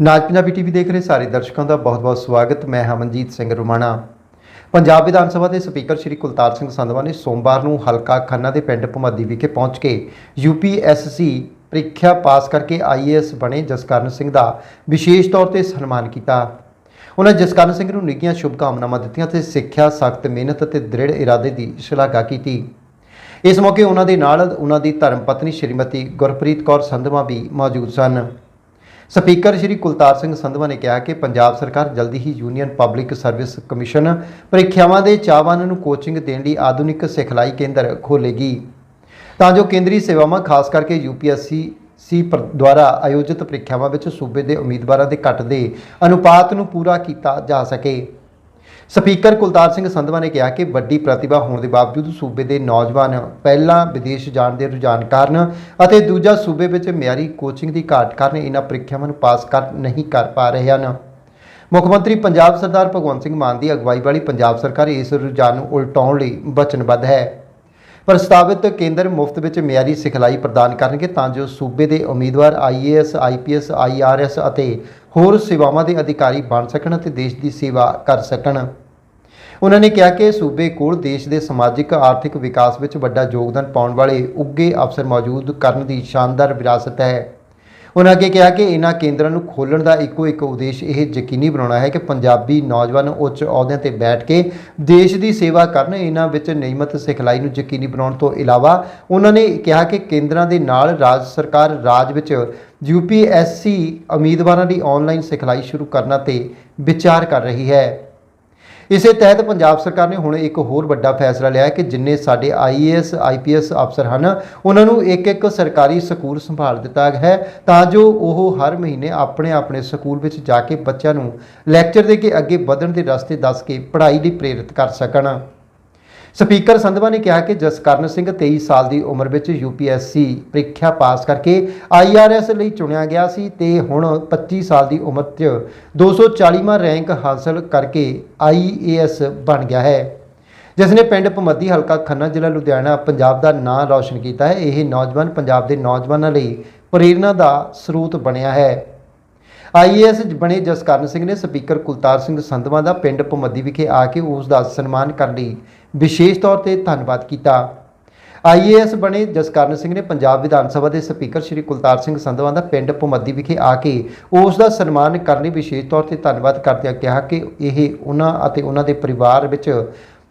ਨਾਜ Punjabi TV ਦੇਖ ਰਹੇ ਸਾਰੇ ਦਰਸ਼ਕਾਂ ਦਾ ਬਹੁਤ-ਬਹੁਤ ਸਵਾਗਤ। ਮੈਂ ਹਮਨਜੀਤ ਸਿੰਘ ਰੁਮਾਣਾ। ਪੰਜਾਬ ਵਿਧਾਨ ਸਭਾ ਦੇ ਸਪੀਕਰ ਸ਼੍ਰੀ ਕੁਲਤਾਰ ਸਿੰਘ ਸੰਧਵਾ ਨੇ ਸੋਮਵਾਰ ਨੂੰ ਹਲਕਾ ਖੰਨਾ ਦੇ ਪਿੰਡ ਭਮੱਦੀ ਵਿਖੇ ਪਹੁੰਚ ਕੇ ਯੂਪੀਐਸਸੀ ਪ੍ਰੀਖਿਆ ਪਾਸ ਕਰਕੇ ਆਈਏਐਸ ਬਣੇ ਜਸਕਰਨ ਸਿੰਘ ਦਾ ਵਿਸ਼ੇਸ਼ ਤੌਰ ਤੇ ਸਨਮਾਨ ਕੀਤਾ। ਉਹਨਾਂ ਜਸਕਰਨ ਸਿੰਘ ਨੂੰ ਨਿੱਘੀਆਂ ਸ਼ੁਭਕਾਮਨਾਵਾਂ ਦਿੱਤੀਆਂ ਤੇ ਸਿੱਖਿਆ, ਸਖਤ ਮਿਹਨਤ ਅਤੇ ਦ੍ਰਿੜ ਇਰਾਦੇ ਦੀ ਸ਼ਲਾਘਾ ਕੀਤੀ। ਇਸ ਮੌਕੇ ਉਹਨਾਂ ਦੇ ਨਾਲ ਉਹਨਾਂ ਦੀ ਧਰਮ ਪਤਨੀ ਸ਼੍ਰੀਮਤੀ ਗੁਰਪ੍ਰੀਤ ਕੌਰ ਸੰਧਵਾ ਵੀ ਮੌਜੂਦ ਸਨ। ਸਪੀਕਰ ਸ਼੍ਰੀ ਕੁਲਤਾਰ ਸਿੰਘ ਸੰਧਵਾ ਨੇ ਕਿਹਾ ਕਿ ਪੰਜਾਬ ਸਰਕਾਰ ਜਲਦੀ ਹੀ ਯੂਨੀਅਨ ਪਬਲਿਕ ਸਰਵਿਸ ਕਮਿਸ਼ਨ ਪ੍ਰੀਖਿਆਵਾਂ ਦੇ ਚਾਹਵਾਨਾਂ ਨੂੰ ਕੋਚਿੰਗ ਦੇਣ ਲਈ ਆਧੁਨਿਕ ਸਿਖਲਾਈ ਕੇਂਦਰ ਖੋਲ੍ਹੇਗੀ। ਤਾਂ ਜੋ ਕੇਂਦਰੀ ਸੇਵਾਵਾਂ, ਖਾਸ ਕਰਕੇ ਯੂਪੀਐਸਸੀ ਸੀ ਪ੍ਰ- ਦੁਆਰਾ ਆਯੋਜਿਤ ਪ੍ਰੀਖਿਆਵਾਂ ਵਿੱਚ ਸੂਬੇ ਦੇ ਉਮੀਦਵਾਰਾਂ ਦੇ ਘੱਟ ਦੇ ਅਨੁਪਾਤ ਨੂੰ ਪੂਰਾ ਕੀਤਾ ਜਾ ਸਕੇ। ਸਪੀਕਰ ਕੁਲਤਾਰ ਸਿੰਘ ਸੰਧਵਾ ਨੇ ਕਿਹਾ ਕਿ ਵੱਡੀ ਪ੍ਰਤਿਭਾ ਹੋਣ ਦੇ ਬਾਵਜੂਦ ਸੂਬੇ ਦੇ ਨੌਜਵਾਨ ਪਹਿਲਾਂ ਵਿਦੇਸ਼ ਜਾਣ ਦੇ ਰੁਝਾਨ ਕਾਰਨ ਅਤੇ ਦੂਜਾ ਸੂਬੇ ਵਿੱਚ ਮਿਆਰੀ ਕੋਚਿੰਗ ਦੀ ਘਾਟ ਕਾਰਨ ਇਹਨਾਂ ਪ੍ਰੀਖਿਆਵਾਂ ਨੂੰ ਪਾਸ ਕਰ ਨਹੀਂ ਕਰ ਪਾ ਰਹੇ ਹਨ। ਮੁੱਖ ਮੰਤਰੀ ਪੰਜਾਬ ਸਰਦਾਰ ਭਗਵੰਤ ਸਿੰਘ ਮਾਨ ਦੀ ਅਗਵਾਈ ਵਾਲੀ ਪੰਜਾਬ ਸਰਕਾਰ ਇਸ ਰੁਝਾਨ ਨੂੰ ਉਲਟਾਉਣ ਲਈ ਵਚਨਬੱਧ ਹੈ। ਪ੍ਰਸਤਾਵਿਤ ਕੇਂਦਰ ਮੁਫਤ ਵਿੱਚ ਮਿਆਰੀ ਸਿਖਲਾਈ ਪ੍ਰਦਾਨ ਕਰਨਗੇ ਤਾਂ ਜੋ ਸੂਬੇ ਦੇ ਉਮੀਦਵਾਰ ਆਈਏਐਸ ਆਈਪੀਐਸ ਆਈਆਰਐਸ ਅਤੇ ਹੋਰ ਸੇਵਾਵਾਂ ਦੇ ਅਧਿਕਾਰੀ ਬਣ ਸਕਣ ਅਤੇ ਦੇਸ਼ ਦੀ ਸੇਵਾ ਕਰ ਸਕਣ। ਉਹਨਾਂ ਨੇ ਕਿਹਾ ਕਿ ਸੂਬੇ ਕੋਲ ਦੇਸ਼ ਦੇ ਸਮਾਜਿਕ, ਆਰਥਿਕ ਵਿਕਾਸ ਵਿੱਚ ਵੱਡਾ ਯੋਗਦਾਨ ਪਾਉਣ ਵਾਲੇ ਉੱਗੇ ਅਫਸਰ ਮੌਜੂਦ ਕਰਨ ਦੀ ਸ਼ਾਨਦਾਰ ਵਿਰਾਸਤ ਹੈ। ਉਹਨਾਂ ਅੱਗੇ ਕਿਹਾ ਕਿ ਇਹਨਾਂ ਕੇਂਦਰਾਂ ਨੂੰ ਖੋਲ੍ਹਣ ਦਾ ਇੱਕੋ ਇੱਕ ਉਦੇਸ਼ ਇਹ ਯਕੀਨੀ ਬਣਾਉਣਾ ਹੈ ਕਿ ਪੰਜਾਬੀ ਨੌਜਵਾਨ ਉੱਚ ਅਹੁਦਿਆਂ ਤੇ ਬੈਠ ਕੇ ਦੇਸ਼ ਦੀ ਸੇਵਾ ਕਰਨ, ਇਹਨਾਂ ਵਿੱਚ ਨਿਯਮਤ ਸਿਖਲਾਈ ਨੂੰ ਯਕੀਨੀ ਬਣਾਉਣ ਤੋਂ ਇਲਾਵਾ ਉਹਨਾਂ ਨੇ ਕਿਹਾ ਕਿ ਕੇਂਦਰਾਂ ਦੇ ਨਾਲ ਰਾਜ ਸਰਕਾਰ, ਰਾਜ ਵਿੱਚ ਯੂਪੀਐਸਸੀ ਉਮੀਦਵਾਰਾਂ ਦੀ ਆਨਲਾਈਨ ਸਿਖਲਾਈ ਸ਼ੁਰੂ ਕਰਨਾ ਤੇ ਵਿਚਾਰ ਕਰ ਰਹੀ ਹੈ। ਇਸੇ ਤਹਿਤ ਪੰਜਾਬ ਸਰਕਾਰ ਨੇ ਹੁਣ ਇੱਕ ਹੋਰ ਵੱਡਾ ਫੈਸਲਾ ਲਿਆ ਹੈ ਕਿ ਜਿੰਨੇ ਸਾਡੇ ਆਈਏਐਸ ਆਈਪੀਐਸ ਅਫਸਰ ਹਨ, ਉਹਨਾਂ ਨੂੰ ਇੱਕ ਇੱਕ ਸਰਕਾਰੀ ਸਕੂਲ ਸੰਭਾਲ ਦਿੱਤਾ ਹੈ ਤਾਂ ਜੋ ਉਹ ਹਰ ਮਹੀਨੇ ਆਪਣੇ ਆਪਣੇ ਸਕੂਲ ਵਿੱਚ ਜਾ ਕੇ ਬੱਚਿਆਂ ਨੂੰ ਲੈਕਚਰ ਦੇ ਕੇ ਅੱਗੇ ਵਧਣ ਦੇ ਰਸਤੇ ਦੱਸ ਕੇ ਪੜ੍ਹਾਈ ਲਈ ਪ੍ਰੇਰਿਤ ਕਰ ਸਕਣ। ਸਪੀਕਰ ਸੰਧਵਾ ਨੇ ਕਿਹਾ ਕਿ ਜਸਕਰਨ ਸਿੰਘ 23 ਸਾਲ ਦੀ ਉਮਰ ਵਿੱਚ ਯੂਪੀਐਸਸੀ ਪ੍ਰੀਖਿਆ ਪਾਸ ਕਰਕੇ ਆਈਆਰਐਸ ਲਈ ਚੁਣਿਆ ਗਿਆ ਸੀ ਤੇ ਹੁਣ 25 ਸਾਲ ਦੀ ਉਮਰ 'ਚ 240ਵਾਂ ਰੈਂਕ ਹਾਸਲ ਕਰਕੇ ਆਈਏਐਸ ਬਣ ਗਿਆ ਹੈ। ਜਿਸ ਨੇ ਪਿੰਡ ਭਮੱਦੀ ਹਲਕਾ ਖੰਨਾ ਜ਼ਿਲ੍ਹਾ ਲੁਧਿਆਣਾ, ਪੰਜਾਬ ਦਾ ਨਾਂ ਰੌਸ਼ਨ ਕੀਤਾ ਹੈ। ਇਹ ਨੌਜਵਾਨ ਪੰਜਾਬ ਦੇ ਨੌਜਵਾਨਾਂ ਲਈ ਪ੍ਰੇਰਣਾ ਦਾ ਸਰੋਤ ਬਣਿਆ ਹੈ। ਆਈਏਐਸ ਬਣੇ ਜਸਕਰਨ ਸਿੰਘ ਨੇ ਸਪੀਕਰ ਕੁਲਤਾਰ ਸਿੰਘ ਸੰਧਵਾ ਦਾ ਪਿੰਡ ਭਮੱਦੀ ਵਿਖੇ ਆ ਕੇ ਉਸ ਦਾ ਸਨਮਾਨ ਕਰਨ ਲਈ ਵਿਸ਼ੇਸ਼ ਤੌਰ ਤੇ ਧੰਨਵਾਦ ਕੀਤਾ। ਆਈਏਐਸ ਬਣੇ ਜਸਕਰਨ ਸਿੰਘ ਨੇ ਪੰਜਾਬ ਵਿਧਾਨ ਸਭਾ ਦੇ ਸਪੀਕਰ ਸ਼੍ਰੀ ਕੁਲਤਾਰ ਸਿੰਘ ਸੰਧਵਾ ਦਾ ਪਿੰਡ ਭਮੱਦੀ ਵਿਖੇ ਆ ਕੇ ਉਸ ਦਾ ਸਨਮਾਨ ਕਰਨ ਲਈ ਵਿਸ਼ੇਸ਼ ਤੌਰ ਤੇ ਧੰਨਵਾਦ ਕਰਦਿਆਂ ਕਿਹਾ ਕਿ ਇਹ ਉਹਨਾਂ ਅਤੇ ਉਹਨਾਂ ਦੇ ਪਰਿਵਾਰ ਵਿੱਚ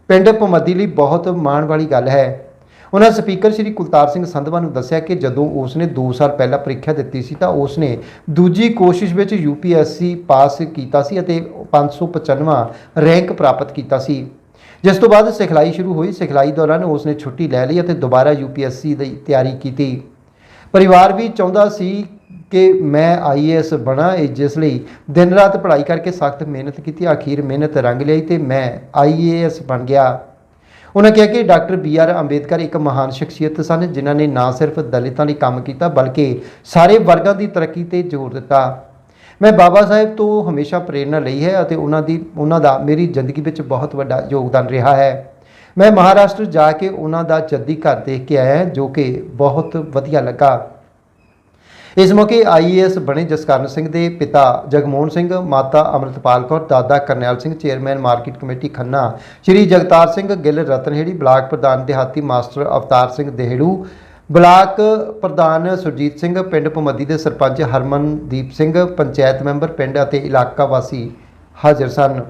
ਪਿੰਡ ਭਮੱਦੀ ਲਈ ਬਹੁਤ ਮਾਣ ਵਾਲੀ ਗੱਲ ਹੈ। ਉਹਨਾਂ ਸਪੀਕਰ ਸ਼੍ਰੀ ਕੁਲਤਾਰ ਸਿੰਘ ਸੰਧਵਾ ਨੂੰ ਦੱਸਿਆ ਕਿ ਜਦੋਂ ਉਸ ਨੇ 2 ਸਾਲ ਪਹਿਲਾਂ ਪ੍ਰੀਖਿਆ ਦਿੱਤੀ ਸੀ ਤਾਂ ਉਸ ਨੇ ਦੂਜੀ ਕੋਸ਼ਿਸ਼ ਵਿੱਚ ਯੂਪੀਐਸਸੀ ਪਾਸ ਕੀਤਾ ਸੀ ਅਤੇ 595ਵਾਂ ਰੈਂਕ ਪ੍ਰਾਪਤ ਕੀਤਾ ਸੀ। ਜਿਸ ਤੋਂ ਬਾਅਦ ਸਿਖਲਾਈ ਸ਼ੁਰੂ ਹੋਈ। ਸਿਖਲਾਈ ਦੌਰਾਨ ਉਸ ਨੇ ਛੁੱਟੀ ਲੈ ਲਈ ਅਤੇ ਦੁਬਾਰਾ ਯੂਪੀਐਸਸੀ ਦੀ ਤਿਆਰੀ ਕੀਤੀ। ਪਰਿਵਾਰ ਵੀ ਚਾਹੁੰਦਾ ਸੀ ਕਿ ਮੈਂ ਆਈਏਐਸ ਬਣਾ, ਇਹ ਜਿਸ ਲਈ ਦਿਨ ਰਾਤ ਪੜ੍ਹਾਈ ਕਰਕੇ ਸਖਤ ਮਿਹਨਤ ਕੀਤੀ, ਆਖੀਰ ਮਿਹਨਤ ਰੰਗ ਲਈ ਤੇ ਮੈਂ ਆਈਏਐਸ ਬਣ ਗਿਆ। ਉਹਨਾਂ ਕਿਹਾ ਕਿ ਡਾਕਟਰ ਬੀ ਆਰ ਅੰਬੇਦਕਰ ਇੱਕ ਮਹਾਨ ਸ਼ਖਸੀਅਤ ਸਨ, ਜਿਨ੍ਹਾਂ ਨੇ ਨਾ ਸਿਰਫ ਦਲਿਤਾਂ ਲਈ ਕੰਮ ਕੀਤਾ, ਬਲਕਿ ਸਾਰੇ ਵਰਗਾਂ ਦੀ ਤਰੱਕੀ ਤੇ ਜ਼ੋਰ ਦਿੱਤਾ। ਮੈਂ ਬਾਬਾ ਸਾਹਿਬ ਤੋਂ ਹਮੇਸ਼ਾ ਪ੍ਰੇਰਣਾ ਲਈ ਹੈ ਅਤੇ ਉਹਨਾਂ ਦੀ, ਉਹਨਾਂ ਦਾ ਮੇਰੀ ਜ਼ਿੰਦਗੀ ਵਿੱਚ ਬਹੁਤ ਵੱਡਾ ਯੋਗਦਾਨ ਰਿਹਾ ਹੈ। ਮੈਂ ਮਹਾਰਾਸ਼ਟਰ ਜਾ ਕੇ ਉਹਨਾਂ ਦਾ ਜੱਦੀ ਘਰ ਦੇਖ ਕੇ ਆਇਆ, ਜੋ ਕਿ ਬਹੁਤ ਵਧੀਆ ਲੱਗਾ। ਇਸ ਮੌਕੇ ਆਈਏਐਸ ਬਣੇ ਜਸਕਰਨ ਸਿੰਘ ਦੇ ਪਿਤਾ ਜਗਮੋਹਨ ਸਿੰਘ, ਮਾਤਾ ਅਮਰਤਪਾਲ ਕੌਰ, ਦਾਦਾ Karnail Singh, chairman market committee Khanna, Shri Jagtar Singh Gill Ratanheri, block ਪ੍ਰਧਾਨ ਦਿਹਾਤੀ ਮਾਸਟਰ ਅਵਤਾਰ ਸਿੰਘ ਦੇਹੜੂ, ਬਲਾਕ ਪ੍ਰਧਾਨ ਸੁਰਜੀਤ ਸਿੰਘ, ਪਿੰਡ ਭਮੱਦੀ ਦੇ ਸਰਪੰਚ ਹਰਮਨਦੀਪ ਸਿੰਘ, ਪੰਚਾਇਤ ਮੈਂਬਰ ਪਿੰਡ ਅਤੇ ਇਲਾਕਾ ਵਾਸੀ ਹਾਜ਼ਰ ਸਨ।